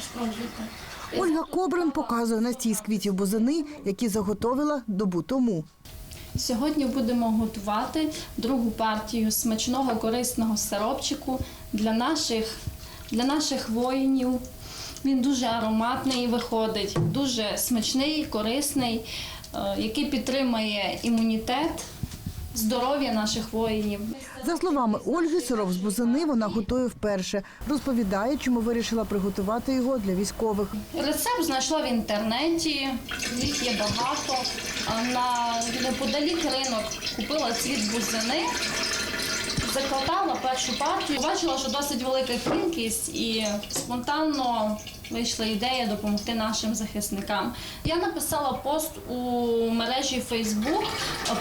спробуйте. Ольга Кобрин показує настій з квітів бузини, які заготовила добу тому. Сьогодні будемо готувати другу партію смачного корисного сиропчику для наших, для наших воїнів. Він дуже ароматний виходить, дуже смачний, корисний, е, який підтримує імунітет, здоров'я наших воїнів. За словами Ольги, сироп з бузини вона готує вперше. Розповідає, чому вирішила приготувати його для військових. Рецепт знайшла в інтернеті, їх є багато. На неподалік ринок купила цвіт бузини, закладала першу партію. Бачила, що досить велика кількість, і спонтанно вийшла ідея допомогти нашим захисникам. Я написала пост у мережі Facebook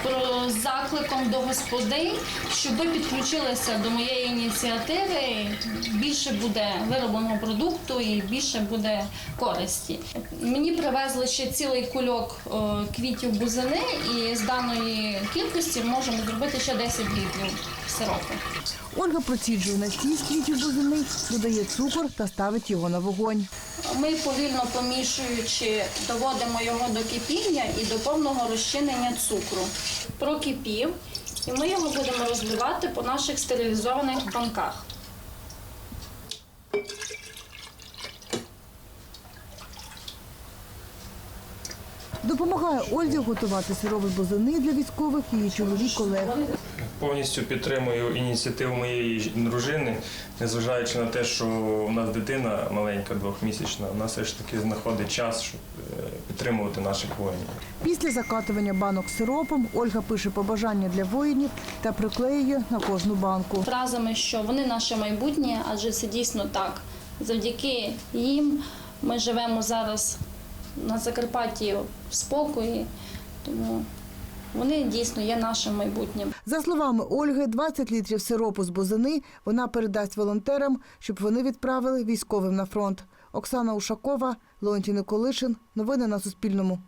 про закликом до господинь, щоб ви підключилися до моєї ініціативи. Більше буде виробленого продукту і більше буде користі. Мені привезли ще цілий кульок е, квітів бузини, і з даної кількості можемо зробити ще 10 літрів сиропу. Ольга проціджує настій з квітів бузини, додає цукор та ставить його на вогонь. Ми повільно помішуючи, доводимо його до кипіння і до повного розчинення цукру. Прокипів, і ми його будемо розливати по наших стерилізованих банках. Допомагає Ользі готувати сироп з бузини для військових її чоловік Олег. Повністю підтримую ініціативу моєї дружини, незважаючи на те, що у нас дитина маленька, двохмісячна, вона все ж таки знаходить час, щоб е, підтримувати наших воїнів. Після закатування банок сиропом Ольга пише побажання для воїнів та приклеює на кожну банку. Фразами, що вони наше майбутнє, адже це дійсно так. Завдяки їм ми живемо зараз на Закарпатті в спокої, тому вони дійсно є нашим майбутнім. За словами Ольги, 20 літрів сиропу з бузини вона передасть волонтерам, щоб вони відправили військовим на фронт. Оксана Ушакова, Леонтій Николишин. Новини на Суспільному.